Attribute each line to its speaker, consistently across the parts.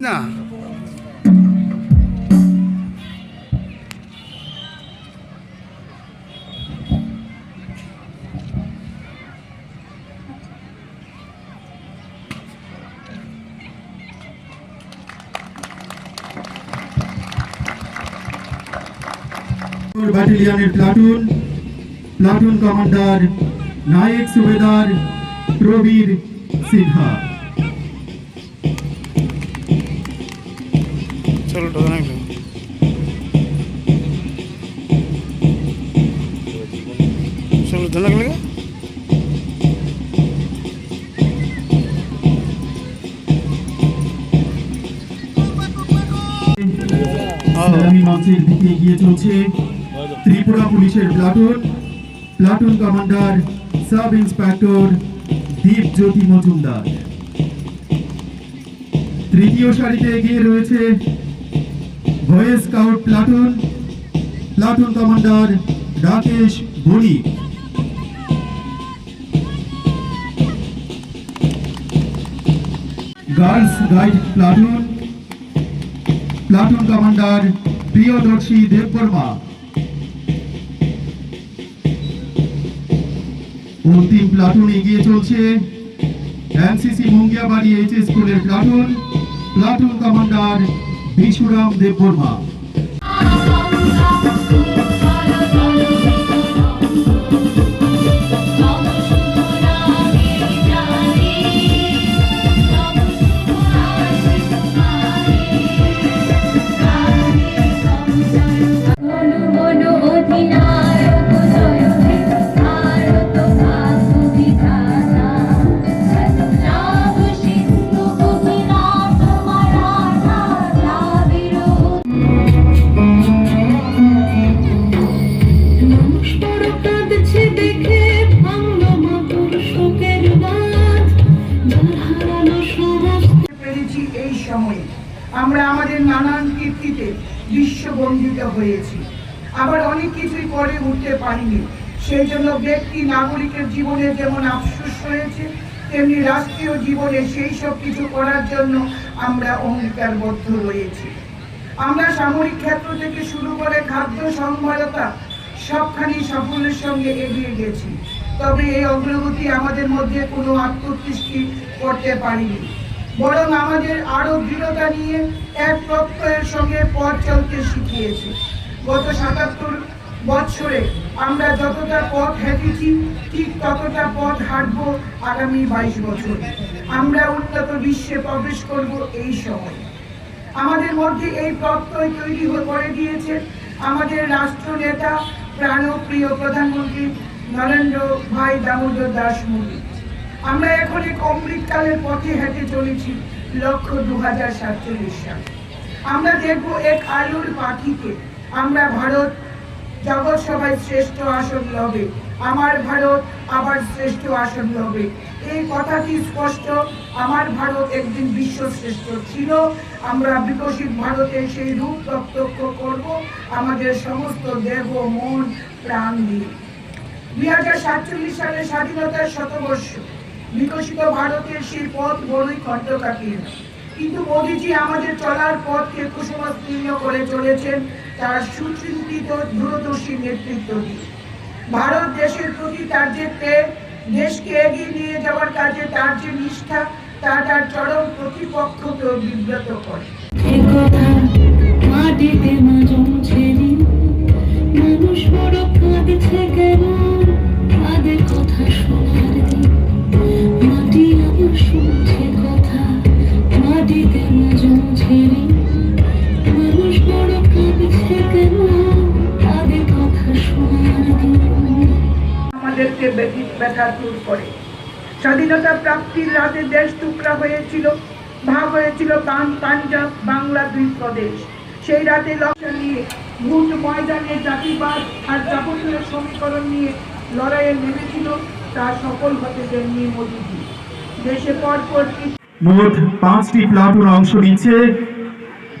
Speaker 1: না
Speaker 2: ব্যাটালিয়নের platoon platoon commander naik subedar Prabir Sinha দিকে এগিয়ে চলছে ত্রিপুরা পুলিশের platoon. Platoon commander sub inspector Deep Jyoti Majumdar. তৃতীয় সারিতে এগিয়ে রয়েছে boys scout platoon platoon commander Rakesh Banik girls guide platoon platoon commander Priyadarshi Debbarma অন্তিম প্লাটুন এগিয়ে চলছে। এনসিসি মুঙ্গিয়াবাড়ি এইচ স্কুলের platoon platoon commander Bishuram Debbarma.
Speaker 3: আমরা আমাদের নানান কীর্তিতে বিশ্ববন্দিত হয়েছি। আবার অনেক কিছুই করে উঠতে পারিনি। সেই জন্য ব্যক্তি নাগরিকের জীবনে যেমন আফসোস রয়েছে তেমনি রাষ্ট্রীয় জীবনে সেই সব কিছু করার জন্য আমরা অঙ্গীকারবদ্ধ রয়েছি। আমরা সামরিক ক্ষেত্র থেকে শুরু করে খাদ্য সম্ভারতা সবখানি সাফল্যের সঙ্গে এগিয়ে গেছি। তবে এই অগ্রগতি আমাদের মধ্যে কোনো আত্মতৃষ্টি করতে পারিনি। বরং আমাদের আরও দৃঢ়তা নিয়ে এক প্রত্যয়ের সঙ্গে পথ চলতে শিখিয়েছে। গত সাতাত্তর বছরে আমরা যতটা পথ হেঁটেছি, ঠিক ততটা পথ হাঁটবো আগামী বাইশ বছর। আমরা উন্নত বিশ্বে প্রবেশ করব এই সময়। আমাদের মধ্যে এই প্রত্যয় তৈরি করে দিয়েছে আমাদের রাষ্ট্র নেতা প্রাণপ্রিয় প্রধানমন্ত্রী নরেন্দ্র ভাই দামোদর দাস মোদী আমরা এখন এক অমৃতকালের পথে হেঁটে চলেছি লক্ষ্য দু হাজার সাতচল্লিশ সাল। আমরা দেখব এক আলুর পাখিকে। আমরা ভারত জগৎ সবাই শ্রেষ্ঠ আসন লবে। আমার ভারত আবার শ্রেষ্ঠ আসন লবে। এই কথাটি স্পষ্ট। আমার ভারত একদিন বিশ্ব শ্রেষ্ঠ ছিল। আমরা বিকশিত ভারতের সেই রূপ প্রত্যক্ষ করব। আমাদের সমস্ত দেহ, মন, প্রাণ দিয়ে। দুই হাজার সাতচল্লিশ সালে স্বাধীনতার শতবর্ষ। বিকশিত ভারতের সেই পথ বড়ই কণ্ঠকাকীর্ণ কিন্তু মোদীজি আমাদের চলার পথকে কুসুমাস্তীর্ণ করে চলেছেন তার সুচিন্তিত, দূরদর্শী নেতৃত্ব দিয়ে। ভারত দেশের প্রতি তার যে প্রেম, দেশকে এগিয়ে নিয়ে যাওয়ার কাজে তার যে নিষ্ঠা, তা তার চরম প্রতিপক্ষকেও বিব্রত করে।
Speaker 4: মানুষ বড় কাঁদছে
Speaker 3: আমাদেরকে ব্যথা দূর করে। স্বাধীনতা প্রাপ্তির রাতে দেশ টুকরা হয়েছিল, ভাগ হয়েছিল পাঞ্জাব, বাংলা দুই প্রদেশ। সেই রাতে লক্ষ্য নিয়ে ভোট ময়দানে জাতিবাদ আর যাবতীয় সমীকরণ নিয়ে লড়াইয়ে নেমেছিল তা সফল হতে দেননি মোদীজি। দেশে পরপর
Speaker 2: মোট পাঁচটি প্লাটুন অংশ নিচ্ছে।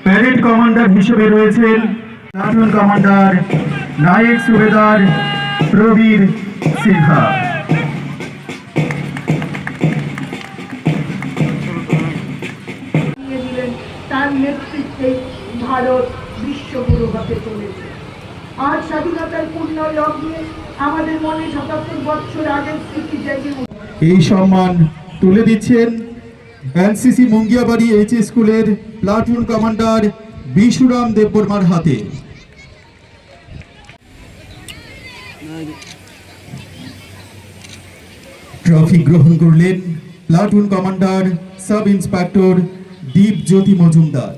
Speaker 2: প্যারেড কমান্ডার হিসেবে রয়েছেন প্লাটুন কমান্ডার নায়েক সুবেদার, প্রবীর সিনহা।
Speaker 3: নিয়ে দিলেন তা ভারত বিশ্বগুরু হতে চলেছে। আজ স্বাধীনতার পূর্ণ লগ্নে আমাদের মনে সাতাত্তর বছর আগের স্মৃতি জেগে
Speaker 2: এই সম্মান তুলে দিচ্ছেন এনসিসি মুঙ্গিয়াবাড়ি এইচ স্কুলের প্লাটুন কমান্ডার বিশুরাম দেববর্মার হাতে। ট্রফি গ্রহণ করলেন platoon commander, sub inspector Deep Majumdar.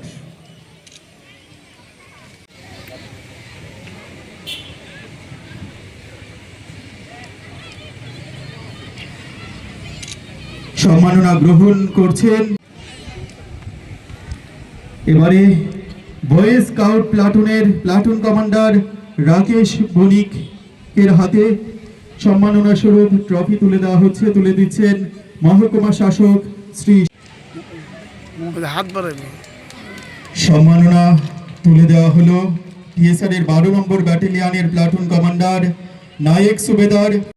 Speaker 2: সম্মাননা গ্রহণ করছেন। এবারে বয়েজ স্কাউট প্লাটুনের, প্লাটুন কমান্ডার রাকেশ বণিক এর হাতে সম্মাননা স্বরূপ ট্রফি তুলে দেওয়া হচ্ছে তুলে দিচ্ছেন মহকুমা শাসক শ্রী
Speaker 1: হাত
Speaker 2: সম্মাননা তুলে দেওয়া হলো। টিএসআর এর বারো নম্বর ব্যাটালিয়ানের প্লাটুন কমান্ডার নায়েক সুবেদার।